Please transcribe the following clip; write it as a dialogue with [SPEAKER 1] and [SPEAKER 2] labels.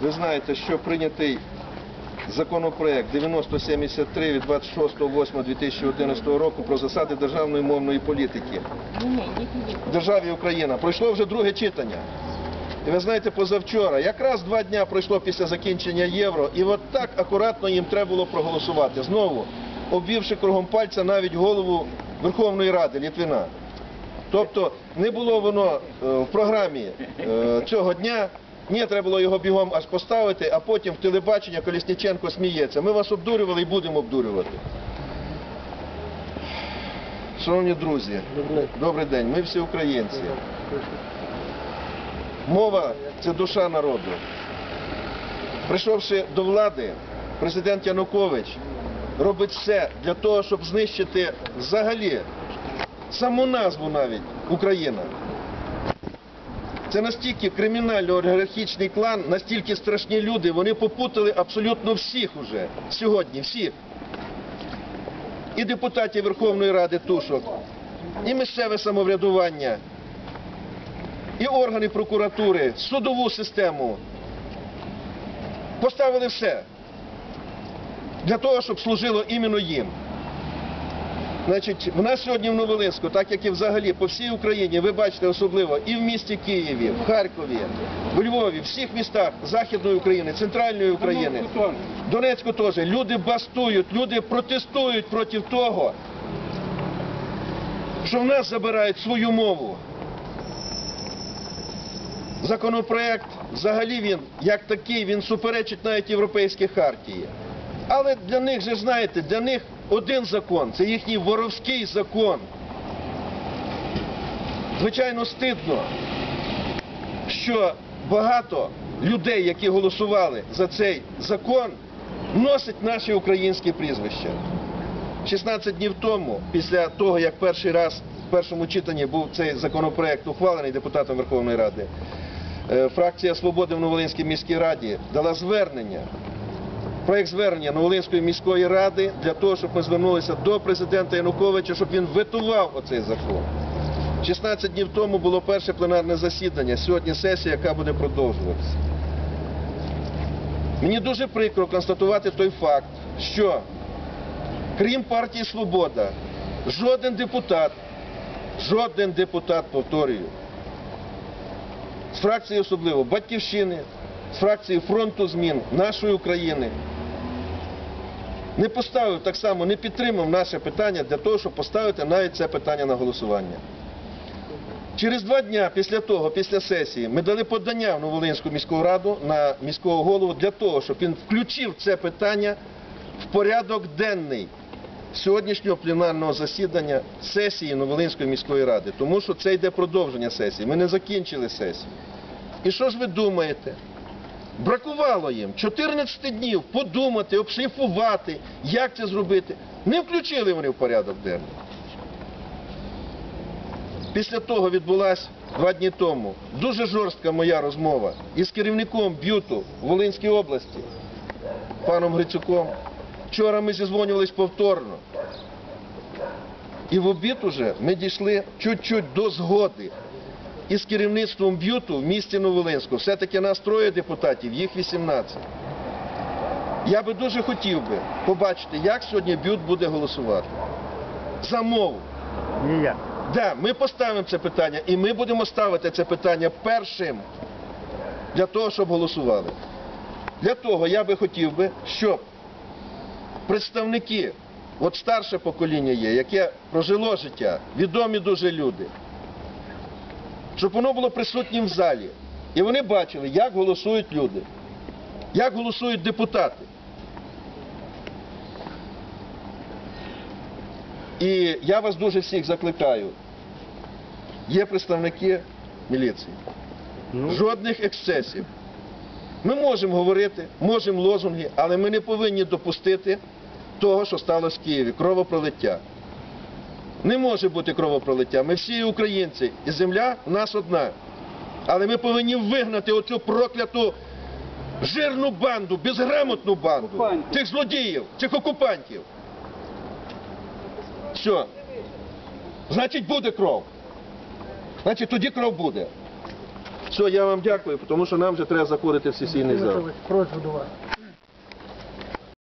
[SPEAKER 1] Ви знаєте, що прийнятий законопроект 9073 від 26.08.2011 року про засади державної мовної політики в державі Україна пройшло вже друге читання. І ви знаєте, позавчора, якраз два дня пройшло після закінчення євро, і от так акуратно їм треба було проголосувати. Знову обвівши кругом пальця навіть голову Верховної Ради Літвіна. Тобто не було воно е, в програмі е, цього дня. Ні, треба було його бігом аж поставити, а потім в телебачення Колісніченко сміється. Ми вас обдурювали і будемо обдурювати. Шановні друзі, добрий день. Ми всі українці. Мова це душа народу. Прийшовши до влади, президент Янукович робить все для того, щоб знищити взагалі саму назву навіть Україна. Це настільки кримінально-олігархічний клан, настільки страшні люди, вони попутали абсолютно всіх уже сьогодні, всіх. І депутатів Верховної Ради Тушок, і місцеве самоврядування, і органи прокуратури, судову систему. Поставили все для того, щоб служило іменно їм. Значить, в нас сьогодні в Новолинську, так як і взагалі по всій Україні, ви бачите особливо і в місті Києві, в Харкові, в Львові, в всіх містах Західної України, Центральної України, Донецьку теж, люди бастують, люди протестують проти того, що в нас забирають свою мову. Законопроект, взагалі він, як такий, він суперечить навіть європейській хартії. Але для них же знаєте, для них один закон, це їхній воровський закон. Звичайно, стидно, що багато людей, які голосували за цей закон, носять наші українські прізвища. 16 днів тому, після того, як перший раз в першому читанні був цей законопроект ухвалений депутатом Верховної Ради, е, фракція Свободи в Новолинській міській раді дала звернення проект звернення Новолинської міської ради для того, щоб ми звернулися до президента Януковича, щоб він ветував оцей закон. 16 днів тому було перше пленарне засідання, сьогодні сесія, яка буде продовжуватися. Мені дуже прикро констатувати той факт, що крім партії Свобода, жоден депутат, жоден депутат, повторюю, з фракції особливо Батьківщини, з фракції фронту змін нашої України не поставив так само, не підтримав наше питання для того, щоб поставити навіть це питання на голосування. Через два дня після того, після сесії, ми дали подання в Новолинську міську раду на міського голову для того, щоб він включив це питання в порядок денний сьогоднішнього пленарного засідання сесії Новолинської міської ради. Тому що це йде продовження сесії. Ми не закінчили сесію. І що ж ви думаєте? Бракувало їм 14 днів подумати, обшліфувати, як це зробити. Не включили вони в порядок денний. Після того відбулася два дні тому дуже жорстка моя розмова із керівником б'юту в Волинській області, паном Грицюком. Вчора ми зізвонювались повторно. І в обід уже ми дійшли чуть-чуть до згоди із керівництвом б'юту в місті Новолинську. Все-таки нас троє депутатів, їх 18. Я би дуже хотів би побачити, як сьогодні б'ют буде голосувати. За мову.
[SPEAKER 2] Ніяк.
[SPEAKER 1] Да, ми поставимо це питання і ми будемо ставити це питання першим для того, щоб голосували. Для того я би хотів би, щоб представники, от старше покоління є, яке прожило життя, відомі дуже люди, щоб воно було присутнім в залі. І вони бачили, як голосують люди, як голосують депутати. І я вас дуже всіх закликаю. Є представники міліції.
[SPEAKER 2] Ну,
[SPEAKER 1] Жодних ексцесів. Ми можемо говорити, можемо лозунги, але ми не повинні допустити того, що сталося в Києві кровопролиття. Не може бути кровопролиття. Ми всі українці, і земля в нас одна. Але ми повинні вигнати оцю прокляту жирну банду, безграмотну банду,
[SPEAKER 2] Окупантів.
[SPEAKER 1] цих злодіїв, цих окупантів. Все. Значить, буде кров. Значить, тоді кров буде. Все, я вам дякую, тому що нам вже треба заходити в сесійний зал.
[SPEAKER 3] Просьбу до вас.